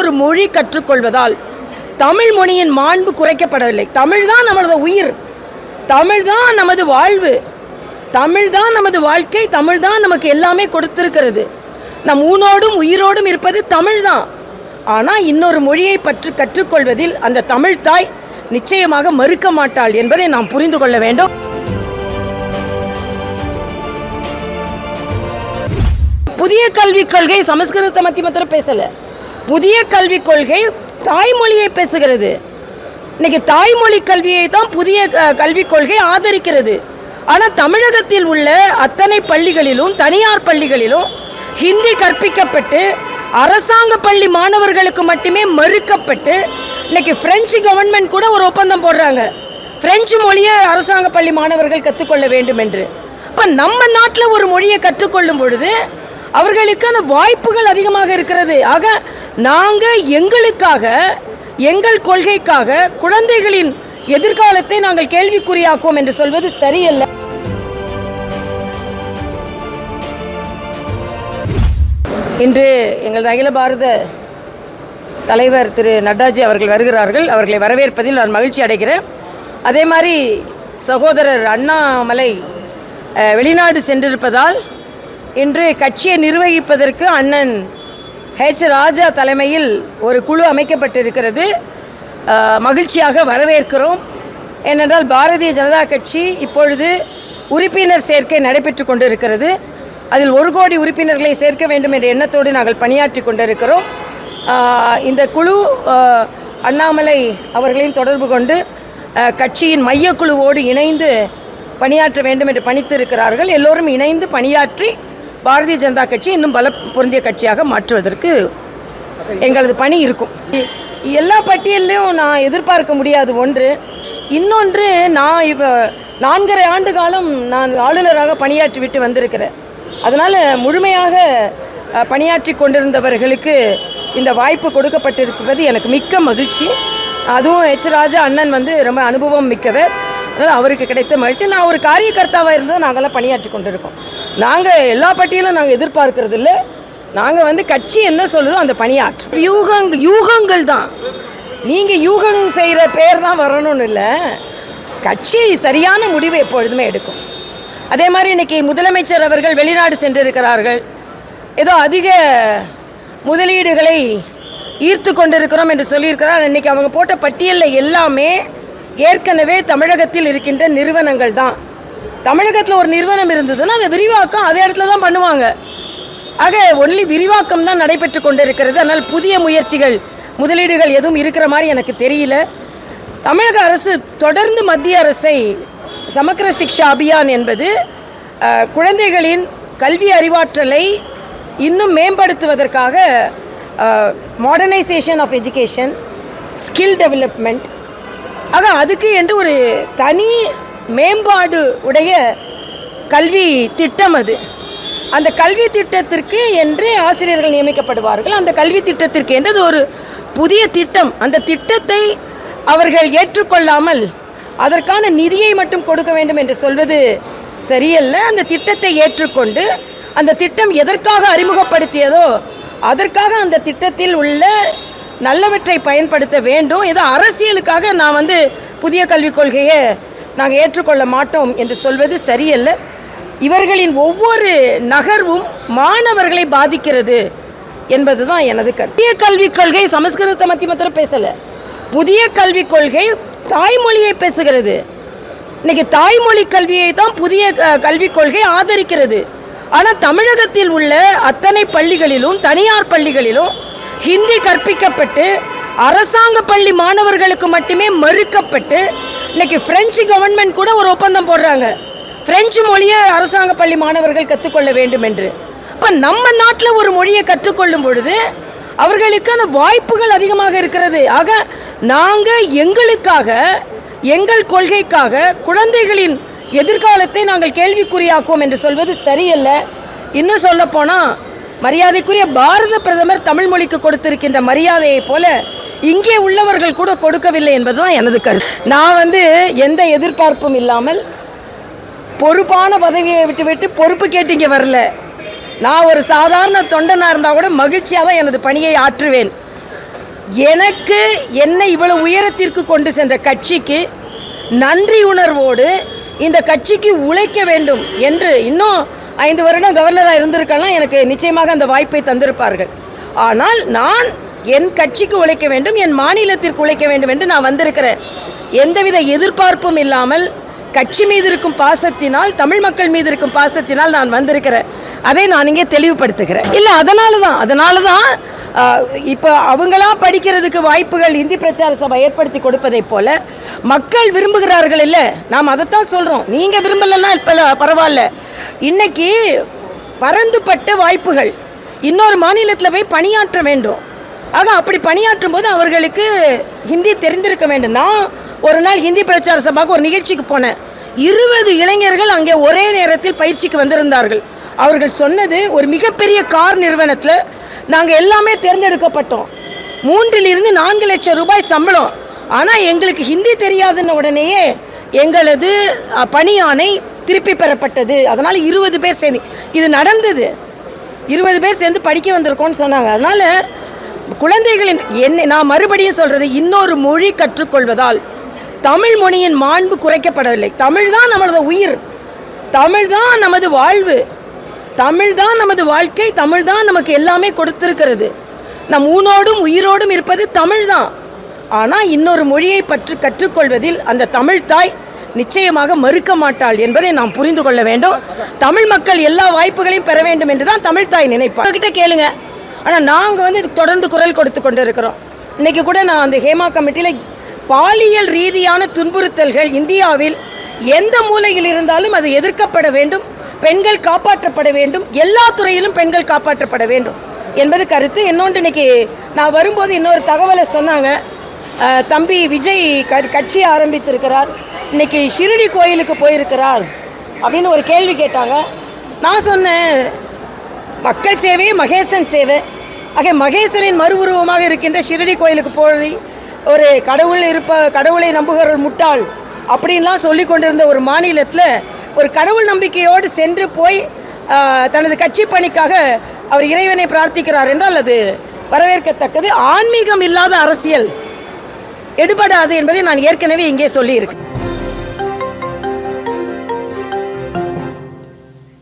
இன்னொரு மொழி கற்றுக்கொள்வதால் தமிழ் மொழியின் மாண்பு குறைக்கப்படவில்லை. தமிழ் தான் நமது உயிர். தமிழ் தான் நமது வாழ்வு. தமிழ் தான் நமது வாழ்க்கை. தமிழ் தான் நமக்கு எல்லாமே கொடுத்திருக்கிறது. நம் ஊனோடும் உயிரோடும் இருப்பது தமிழ் தான். ஆனால் இன்னொரு மொழியை பற்றி கற்றுக்கொள்வதில் அந்த தமிழ் தாய் நிச்சயமாக மறுக்க மாட்டாள் என்பதை நாம் புரிந்து கொள்ள வேண்டும். புதிய கல்விக் கொள்கை சமஸ்கிருதத்தை மத்தி மாத்திரம் பேசல. புதிய கல்விக் கொள்கை தாய்மொழியை பேசுகிறது. இன்னைக்கு தாய்மொழி கல்வியை தான் புதிய கல்விக் கொள்கை ஆதரிக்கிறது. ஆனால் தமிழகத்தில் உள்ள அத்தனை பள்ளிகளிலும் தனியார் பள்ளிகளிலும் ஹிந்தி கற்பிக்கப்பட்டு அரசாங்க பள்ளி மாணவர்களுக்கு மட்டுமே மறுக்கப்பட்டு இன்னைக்கு பிரெஞ்சு கவர்மெண்ட் கூட ஒரு ஒப்பந்தம் போடுறாங்க. பிரெஞ்சு மொழியை அரசாங்க பள்ளி மாணவர்கள் கற்றுக்கொள்ள வேண்டும் என்று இப்போ நம்ம நாட்டில் ஒரு மொழியை கற்றுக்கொள்ளும் பொழுது அவர்களுக்கான வாய்ப்புகள் அதிகமாக இருக்கிறது. ஆக நாங்கள் எங்களுக்காக எங்கள் கொள்கைக்காக குழந்தைகளின் எதிர்காலத்தை நாங்கள் கேள்விக்குறியாக்குவோம் என்று சொல்வது சரியல்ல. இன்று எங்களது அகில பாரத தலைவர் திரு நட்டாஜி அவர்கள் வருகிறார்கள். அவர்களை வரவேற்பதில் நான் மகிழ்ச்சி அடைகிறேன். அதே மாதிரி சகோதரர் அண்ணாமலை வெளிநாடு சென்றிருப்பதால் இன்று கட்சியை நிர்வகிப்பதற்கு அண்ணன் ஹெச் ராஜா தலைமையில் ஒரு குழு அமைக்கப்பட்டிருக்கிறது. மகிழ்ச்சியாக வரவேற்கிறோம். ஏனென்றால் பாரதிய ஜனதா கட்சி இப்பொழுது உறுப்பினர் சேர்க்கை நடைபெற்று கொண்டிருக்கிறது. அதில் ஒரு கோடி உறுப்பினர்களை சேர்க்க வேண்டும் என்ற எண்ணத்தோடு நாங்கள் பணியாற்றி கொண்டிருக்கிறோம். இந்த குழு அண்ணாமலை அவர்களையும் தொடர்பு கொண்டு கட்சியின் மையக்குழுவோடு இணைந்து பணியாற்ற வேண்டும் என்று பணித்து இருக்கிறார்கள் எல்லோரும் இணைந்து பணியாற்றி பாரதிய ஜனதா கட்சி இன்னும் பல பொருந்திய கட்சியாக மாற்றுவதற்கு எங்களது பணி இருக்கும். எல்லா பட்டியல்லையும் நான் எதிர்பார்க்க முடியாது ஒன்று. இன்னொன்று நான் இப்போ நான்கரை ஆண்டு காலம் நான் ஆளுநராக பணியாற்றி விட்டு வந்திருக்கிறேன். அதனால் முழுமையாக பணியாற்றி கொண்டிருந்தவர்களுக்கு இந்த வாய்ப்பு கொடுக்கப்பட்டிருக்கிறது எனக்கு மிக்க மகிழ்ச்சி. அதுவும் எச். ராஜா அண்ணன் வந்து ரொம்ப அனுபவம் மிக்கவர். அதனால் அவருக்கு கிடைத்த மகிழ்ச்சி. நான் ஒரு காரியகர்த்தாவாக இருந்தால் நாங்கள்லாம் பணியாற்றி கொண்டிருக்கோம். நாங்கள் எல்லா பட்டியலும் நாங்கள் எதிர்பார்க்கறது இல்லை நாங்கள் வந்து கட்சி என்ன சொல்லுதோ அந்த பணியாற்றும் யூகங் யூகங்கள் தான். நீங்கள் யூகம் செய்கிற பேர் தான் வரணும்னு இல்லை. கட்சி சரியான முடிவு எப்பொழுதுமே எடுக்கும். அதே மாதிரி இன்றைக்கி முதலமைச்சர் அவர்கள் வெளிநாடு சென்றிருக்கிறார்கள். ஏதோ அதிக முதலீடுகளை ஈர்த்து கொண்டிருக்கிறோம் என்று சொல்லியிருக்கிறார். இன்னைக்கு அவங்க போட்ட பட்டியலில் எல்லாமே ஏற்கனவே தமிழகத்தில் இருக்கின்ற நிறுவனங்கள் தான். தமிழகத்தில் ஒரு நிறுவனம் இருந்ததுன்னா அதை விரிவாக்கம் அதே இடத்துல தான் பண்ணுவாங்க. ஆக ஒன்லி விரிவாக்கம் தான் நடைபெற்று கொண்டிருக்கிறது. ஆனால் புதிய முயற்சிகள் முதலீடுகள் எதுவும் இருக்கிற மாதிரி எனக்கு தெரியல. தமிழக அரசு தொடர்ந்து மத்திய அரசை சமக்கர சிக்ஷா அபியான் என்பது குழந்தைகளின் கல்வி அறிவாற்றலை இன்னும் மேம்படுத்துவதற்காக modernisation of education skill development ஆக அதுக்கு என்று ஒரு தனி மேம்பாடு உடைய கல்வி திட்டம் அது. அந்த கல்வி திட்டத்திற்கு என்று ஆசிரியர்கள் நியமிக்கப்படுவார்கள். அந்த கல்வி திட்டத்திற்கு என்றது ஒரு புதிய திட்டம். அந்த திட்டத்தை அவர்கள் ஏற்றுக்கொள்ளாமல் அதற்கான நிதியை மட்டும் கொடுக்க வேண்டும் என்று சொல்வது சரியல்ல. அந்த திட்டத்தை ஏற்றுக்கொண்டு அந்த திட்டம் எதற்காக அறிமுகப்படுத்தியதோ அதற்காக அந்த திட்டத்தில் உள்ள நல்லவற்றை பயன்படுத்த வேண்டும். ஏதோ அரசியலுக்காக நான் வந்து புதிய கல்விக் கொள்கையை நாங்கள் ஏற்றுக்கொள்ள மாட்டோம் என்று சொல்வது சரியல்ல. இவர்களின் ஒவ்வொரு நகர்வும் மாணவர்களை பாதிக்கிறது என்பது தான் எனது கருத்து. புதிய கல்விக் கொள்கை சமஸ்கிருதத்தை மத்தி மாத்திரம் பேசலை. புதிய கல்விக் கொள்கை தாய்மொழியை பேசுகிறது. இன்னைக்கு தாய்மொழி கல்வியை தான் புதிய கல்விக் கொள்கை ஆதரிக்கிறது. ஆனால் தமிழகத்தில் உள்ள அத்தனை பள்ளிகளிலும் தனியார் பள்ளிகளிலும் ஹிந்தி கற்பிக்கப்பட்டு அரசாங்க பள்ளி மாணவர்களுக்கு மட்டுமே மறுக்கப்பட்டு இன்னைக்கு பிரெஞ்சு கவர்மெண்ட் கூட ஒரு ஒப்பந்தம் போடுறாங்க. பிரெஞ்சு மொழியை அரசாங்க பள்ளி மாணவர்கள் கற்றுக்கொள்ள வேண்டும் என்று. இப்போ நம்ம நாட்டில் ஒரு மொழியை கற்றுக்கொள்ளும் பொழுது அவர்களுக்கான வாய்ப்புகள் அதிகமாக இருக்கிறது. ஆக நாங்கள் எங்களுக்காக எங்கள் கொள்கைக்காக குழந்தைகளின் எதிர்காலத்தை நாங்கள் கேள்விக்குறியாக்குவோம் என்று சொல்வது சரியல்ல. இன்னும் சொல்ல போனால் மரியாதைக்குரிய பாரத பிரதமர் தமிழ் மொழிக்கு கொடுத்திருக்கின்ற மரியாதையைப் போல இங்கே உள்ளவர்கள் கூட கொடுக்கவில்லை என்பதுதான் எனது கருத்து. நான் வந்து எந்த எதிர்பார்ப்பும் இல்லாமல் பொறுப்பான பதவியை விட்டு விட்டு பொறுப்பு கேட்டு இங்கே வரல. நான் ஒரு சாதாரண தொண்டனாக இருந்தால் கூட மகிழ்ச்சியாக தான் எனது பணியை ஆற்றுவேன். எனக்கு என்னை இவ்வளவு உயரத்திற்கு கொண்டு சென்ற கட்சிக்கு நன்றி உணர்வோடு இந்த கட்சிக்கு உழைக்க வேண்டும் என்று இன்னும் ஐந்து வருடம் கவர்னராக இருந்திருக்கலாம். எனக்கு நிச்சயமாக அந்த வாய்ப்பை தந்திருப்பார்கள். ஆனால் நான் என் கட்சிக்கு உழைக்க வேண்டும் என் மாநிலத்திற்கு உழைக்க வேண்டும் என்று நான் வந்திருக்கிறேன். எந்தவித எதிர்பார்ப்பும் இல்லாமல் கட்சி மீது இருக்கும் பாசத்தினால் தமிழ் மக்கள் மீது இருக்கும் பாசத்தினால் நான் வந்திருக்கிறேன். அதை நான் இங்கே தெளிவுபடுத்துகிறேன். இல்லை அதனால தான் அதனால தான் இப்போ அவங்களாம் படிக்கிறதுக்கு வாய்ப்புகள் இந்தி பிரச்சார சபை ஏற்படுத்தி கொடுப்பதைப் போல மக்கள் விரும்புகிறார்கள் இல்லை. நாம் அதைத்தான் சொல்கிறோம் நீங்கள் விரும்பலைன்னா இப்போ பரவாயில்ல. இன்னைக்கு பரந்துபட்ட வாய்ப்புகள். இன்னொரு மாநிலத்தில் போய் பணியாற்ற வேண்டும். ஆக அப்படி பணியாற்றும் போது அவர்களுக்கு ஹிந்தி தெரிந்திருக்க வேண்டும். நான் ஒரு நாள் ஹிந்தி பிரச்சார சபாவுக்கு ஒரு நிகழ்ச்சிக்கு போனேன். இருபது இளைஞர்கள் அங்கே ஒரே நேரத்தில் பயிற்சிக்கு வந்திருந்தார்கள். அவர்கள் சொன்னது ஒரு மிகப்பெரிய கார் நிறுவனத்தில் நாங்கள் எல்லாமே தேர்ந்தெடுக்கப்பட்டோம். மூன்றிலிருந்து நான்கு லட்சம் ரூபாய் சம்பளம். ஆனால் எங்களுக்கு ஹிந்தி தெரியாதுன்ன உடனேயே எங்களது பணியானை திருப்பி பெறப்பட்டது. அதனால் இருபது பேர் சேர்ந்து இது நடந்தது. இருபது பேர் சேர்ந்து படிக்க வந்திருக்கோம்னு சொன்னாங்க. அதனால் குழந்தைகளின் என்ன நான் மறுபடியும் சொல்கிறது இன்னொரு மொழி கற்றுக்கொள்வதால் தமிழ் மொழியின் மாண்பு குறைக்கப்படவில்லை. தமிழ் தான் நம்மளது உயிர். தமிழ் தான் நமது வாழ்வு. தமிழ் தான் நமது வாழ்க்கை. தமிழ் தான் நமக்கு எல்லாமே கொடுத்திருக்கிறது. நம் ஊனோடும் உயிரோடும் இருப்பது தமிழ் தான். ஆனால் இன்னொரு மொழியை பற்றி கற்றுக்கொள்வதில் அந்த தமிழ் தாய் நிச்சயமாக மறுக்க மாட்டாள் என்பதை நாம் புரிந்து கொள்ள வேண்டும். தமிழ் மக்கள் எல்லா வாய்ப்புகளையும் பெற வேண்டும் என்று தான் தமிழ் தாய் நினைப்பார் கிட்ட கேளுங்க. ஆனால் நாங்கள் வந்து இதுக்கு தொடர்ந்து குரல் கொடுத்து கொண்டு இருக்கிறோம் இன்னைக்கு கூட நான் அந்த ஹேமா கமிட்டியில் பாலியல் ரீதியான துன்புறுத்தல்கள் இந்தியாவில் எந்த மூலையில் இருந்தாலும் அது எதிர்க்கப்பட வேண்டும் பெண்கள் காப்பாற்றப்பட வேண்டும் எல்லா துறையிலும் பெண்கள் காப்பாற்றப்பட வேண்டும் என்பது கருத்து. இன்னொன்று இன்னைக்கு நான் வரும்போது இன்னொரு தகவலை சொன்னாங்க. தம்பி விஜய் க- கட்சி ஆரம்பித்திருக்கிறார். இன்னைக்கு ஷிரடி கோயிலுக்கு போயிருக்கிறார் அப்படின்னு ஒரு கேள்வி கேட்டாங்க. நான் சொன்னேன் மக்கள் சேவையே மகேசன் சேவை. ஆக மகேசனின் மறு உருவமாக இருக்கின்ற ஷிரடி கோயிலுக்கு போய் ஒரு கடவுள் இருப்ப கடவுளை நம்புகிற ஒரு முட்டாள் அப்படின்லாம் சொல்லி கொண்டிருந்த ஒரு மாநிலத்தில் ஒரு கடவுள் நம்பிக்கையோடு சென்று போய் தனது கட்சி பணிக்காக அவர் இறைவனை பிரார்த்திக்கிறார் என்றால் அது வரவேற்கத்தக்கது. ஆன்மீகம் இல்லாத அரசியல் எடுபடாது என்பதை நான் ஏற்கனவே இங்கே சொல்லியிருக்கேன்.